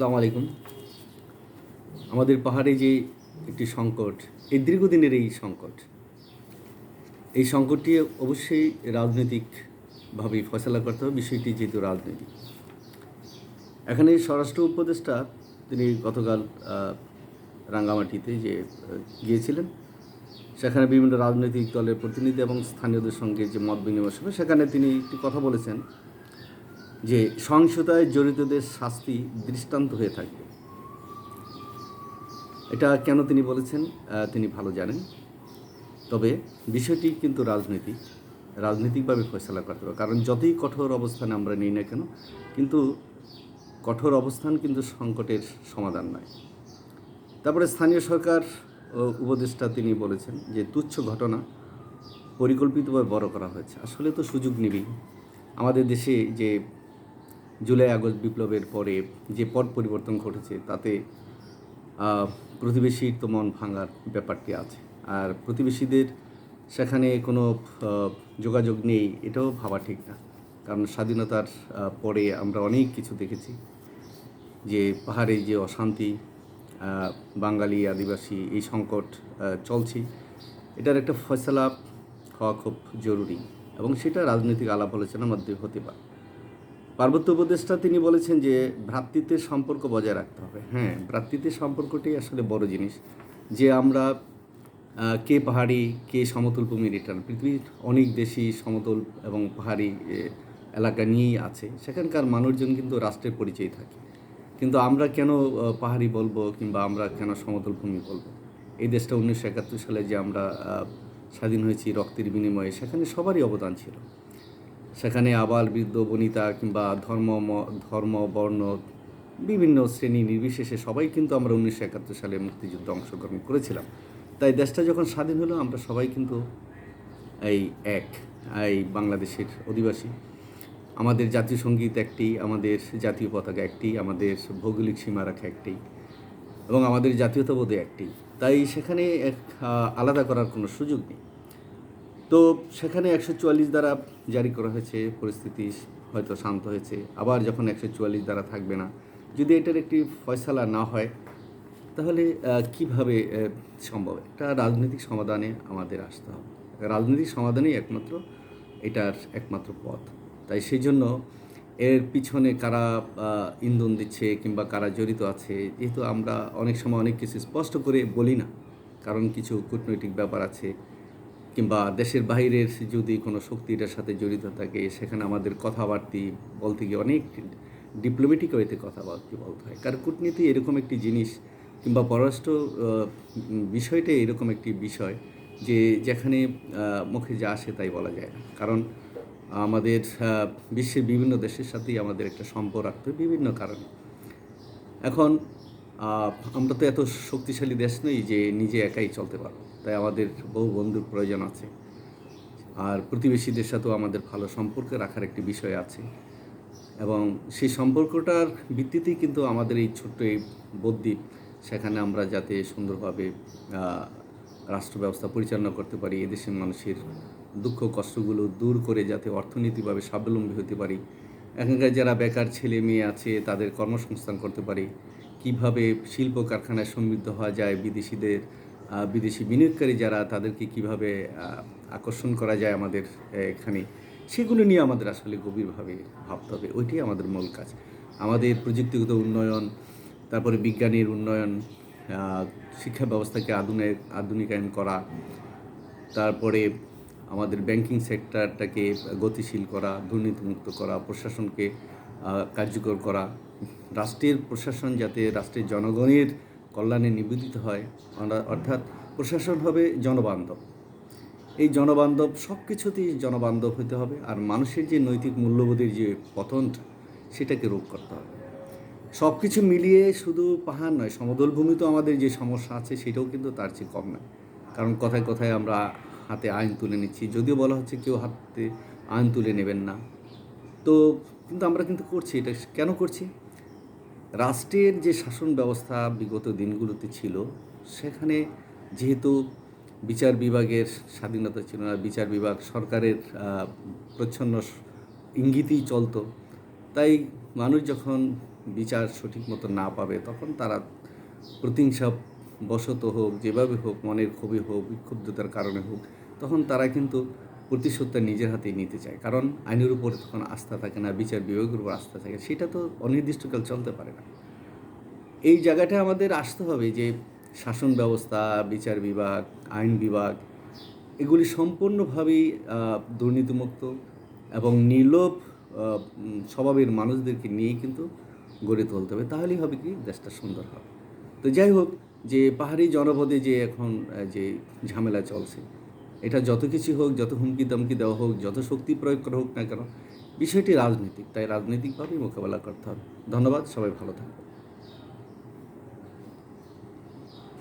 আসসালামু আলাইকুম। আমাদের পাহাড়ে যে একটি সংকট, এই দীর্ঘদিনের এই সংকট, এই সংকটটি অবশ্যই রাজনৈতিকভাবে ফয়সলা করতে হবে, বিষয়টি যেহেতু রাজনীতি এখানে স্বরাষ্ট্র উপদেষ্টা তিনি গতকাল রাঙ্গামাটিতে যে গিয়েছিলেন, সেখানে বিভিন্ন রাজনৈতিক দলের প্রতিনিধি এবং স্থানীয়দের সঙ্গে যে মত বিনিময় সেখানে তিনি একটি কথা বলেছেন যে সহিংসতায় জড়িতদের শাস্তি দৃষ্টান্ত হয়ে থাকবে। এটা কেন তিনি বলেছেন? তিনি ভালো জানেন। তবে বিষয়টি কিন্তু রাজনৈতিক। রাজনৈতিকভাবে ফয়সলা করতে হবে। কারণ যতই কঠোর অবস্থানে আমরা নিই না কেন, কিন্তু কঠোর অবস্থান কিন্তু সংকটের সমাধান নয়। তারপরে স্থানীয় সরকার উপদেষ্টা তিনি বলেছেন যে, তুচ্ছ ঘটনা পরিকল্পিতভাবে বড় করা হয়েছে। আসলে তো সুযোগ নিবি আমাদের দেশে যে জুলাই আগস্ট বিপ্লবের পরে যে পট পরিবর্তন ঘটেছে, তাতে প্রতিবেশীর তো মন ভাঙার ব্যাপারটি আছে। আর প্রতিবেশীদের সেখানে কোনো যোগাযোগ নেই, এটাও ভাবা ঠিক না। কারণ স্বাধীনতার পরে আমরা অনেক কিছু দেখেছি। যে পাহাড়ে যে অশান্তি বাঙালি আদিবাসী এই সংকট চলছে। এটার একটা ফয়সলা হওয়া খুব জরুরি এবং সেটা রাজনৈতিক আলাপ আলোচনার মধ্যে হতে পারে। পার্বত্য উপদেষ্টা তিনি বলেছেন যে ভ্রাতৃত্বের সম্পর্ক বজায় রাখতে হবে। হ্যাঁ ভ্রাতৃত্বের সম্পর্কটাই আসলে বড় জিনিস। যে আমরা কে পাহাড়ি, কে সমতল ভূমির এটা না। পৃথিবীর অনেক দেশই সমতল এবং পাহাড়ি এলাকা নিয়েই আছে। সেখানকার মানুষজন কিন্তু রাষ্ট্রের পরিচয় থাকে। কিন্তু আমরা কেন পাহাড়ি বলব কিংবা আমরা কেন সমতল ভূমি বলব? এই দেশটা উনিশশো একাত্তর সালে যে আমরা স্বাধীন হয়েছি রক্তের বিনিময়ে, সেখানে সবারই অবদান ছিল। সেখানে আবাল, বৃদ্ধ, বনিতা কিংবা ধর্ম ধর্ম, বর্ণ বিভিন্ন শ্রেণি নির্বিশেষে সবাই কিন্তু আমরা উনিশশো একাত্তর সালে মুক্তিযুদ্ধে অংশগ্রহণ করেছিলাম। তাই দেশটা যখন স্বাধীন হলো, আমরা সবাই কিন্তু এই এক, এই বাংলাদেশের অধিবাসী। আমাদের জাতীয় সংগীত একটি, আমাদের জাতীয় পতাকা একটি, আমাদের ভৌগোলিক সীমারেখা একটি এবং আমাদের জাতীয়তাবোধে একটি। তাই সেখানে এক আলাদা করার কোনো সুযোগ নেই। তো সেখানে একশো চুয়াল্লিশ দ্বারা জারি করা হয়েছে, পরিস্থিতি হয়তো শান্ত হয়েছে। আবার যখন একশো চুয়াল্লিশ দ্বারা থাকবে না, যদি এটার একটি ফয়সালা না হয়, তাহলে কীভাবে সম্ভব? একটা রাজনৈতিক সমাধানে আমাদের আসতে হবে। রাজনৈতিক সমাধানেই একমাত্র, এটার একমাত্র পথ। তাই সেই জন্য এর পিছনে কারা ইন্ধন দিচ্ছে কিংবা কারা জড়িত আছে, যেহেতু আমরা অনেক সময় অনেক কিছু স্পষ্ট করে বলি না, কারণ কিছু কূটনৈতিক ব্যাপার আছে। কিংবা দেশের বাইরের যদি কোনো শক্তি এটার সাথে জড়িত থাকে, সেখানে আমাদের কথাবার্তি বলতে গিয়ে অনেক ডিপ্লোমেটিক ওয়েতে কথাবার্তি বলতে হয়। কারণ কূটনীতি এরকম একটি জিনিস কিংবা পররাষ্ট্র বিষয়টা এরকম একটি বিষয় যে যেখানে মুখে যা আসে তাই বলা যায় না। কারণ আমাদের বিশ্বের বিভিন্ন দেশের সাথেই আমাদের একটা সম্পর্ক রাখতে বিভিন্ন কারণে। এখন আমরা তো এত শক্তিশালী দেশ নই যে নিজে একাই চলতে পারব। তাই আমাদের বহু বন্ধুর প্রয়োজন আছে। আর প্রতিবেশীদের সাথেও আমাদের ভালো সম্পর্ক রাখার একটি বিষয় আছে। এবং সেই সম্পর্কটার ভিত্তিতেই কিন্তু আমাদের এই ছোট্ট এই বদ্বীপ, সেখানে আমরা যাতে সুন্দরভাবে রাষ্ট্র ব্যবস্থা পরিচালনা করতে পারি, এদেশের মানুষের দুঃখ কষ্টগুলো দূর করে যাতে অর্থনীতিভাবে স্বাবলম্বী হতে পারি। এখানকার যারা বেকার ছেলে মেয়ে আছে, তাদের কর্মসংস্থান করতে পারি। কীভাবে শিল্প কারখানায় সমৃদ্ধ হওয়া যায় বিদেশিদের বিদেশি বিনিয়োগকারী যারা, তাদেরকে কীভাবে আকর্ষণ করা যায় আমাদের এখানে, সেগুলো নিয়ে আমাদের আসলে গভীরভাবে ভাবতে হবে। ওইটাই আমাদের মূল কাজ। আমাদের প্রযুক্তিগত উন্নয়ন, তারপরে বিজ্ঞানের উন্নয়ন শিক্ষা ব্যবস্থাকে আধুনিক আধুনিকায়ন করা, তারপরে আমাদের ব্যাংকিং সেক্টরটাকে গতিশীল করা, দুর্নীতিমুক্ত করা, প্রশাসনকে কার্যকর করা, রাষ্ট্রের প্রশাসন যাতে, রাষ্ট্রের জনগণের কল্যাণে নিবেদিত হয় অর্থাৎ- প্রশাসন হবে জনবান্ধব। এই জনবান্ধব সব কিছুতেই জনবান্ধব হতে হবে আর মানুষের যে নৈতিক মূল্যবোধের যে পতনটা সেটাকে রোধ করতে হবে। সব কিছু মিলিয়ে শুধু পাহাড় নয় সমতল ভূমি তো আমাদের যে সমস্যা আছে, সেটাও কিন্তু তার চেয়ে কম নয়। কারণ কথায় কথায় আমরা হাতে আইন তুলে নিচ্ছি, যদিও বলা হচ্ছে কেউ হাতে আইন তুলে নেবেন না। তো কিন্তু আমরা কিন্তু করছি, এটা কেন করছি? রাষ্ট্রের যে শাসন ব্যবস্থা বিগত দিনগুলোতে ছিল, সেখানে যেহেতু বিচার বিভাগের স্বাধীনতা ছিল না, বিচার বিভাগ সরকারের প্রচ্ছন্ন ইঙ্গিতেই চলতো, তাই মানুষ যখন বিচার সঠিক মতো না পাবে, তখন তারা প্রতিহিংসা বশত হোক, যেভাবে হোক, মনের ক্ষোভে হোক, বিক্ষুব্ধতার কারণে হোক, তখন তারা কিন্তু প্রতিশোধটা নিজের হাতেই নিতে চায়। কারণ আইনের উপর তখন আস্থা থাকে না, বিচার বিভাগের উপর আস্থা থাকে, সেটা তো অনির্দিষ্টকাল চলতে পারে না। এই জায়গাটা আমাদের আসতে হবে যে শাসন ব্যবস্থা, বিচার বিভাগ, আইন বিভাগ, এগুলি সম্পূর্ণভাবেই দুর্নীতিমুক্ত এবং নির্লোভ স্বভাবের মানুষদেরকে নিয়েই কিন্তু গড়ে তুলতে হবে। তাহলেই হবে কি? দেশটা সুন্দর হবে। তো যাই হোক, যে পাহাড়ি জনপদে যে এখন যে ঝামেলা চলছে এটা যত কিছু হোক, যত হুমকি দমকি দেওয়া হোক, যত শক্তি প্রয়োগ করা হোক না কেন, বিষয়টি রাজনৈতিক। তাই রাজনৈতিকভাবেই মোকাবেলা করতে হবে। ধন্যবাদ, সবাই ভালো থাকবে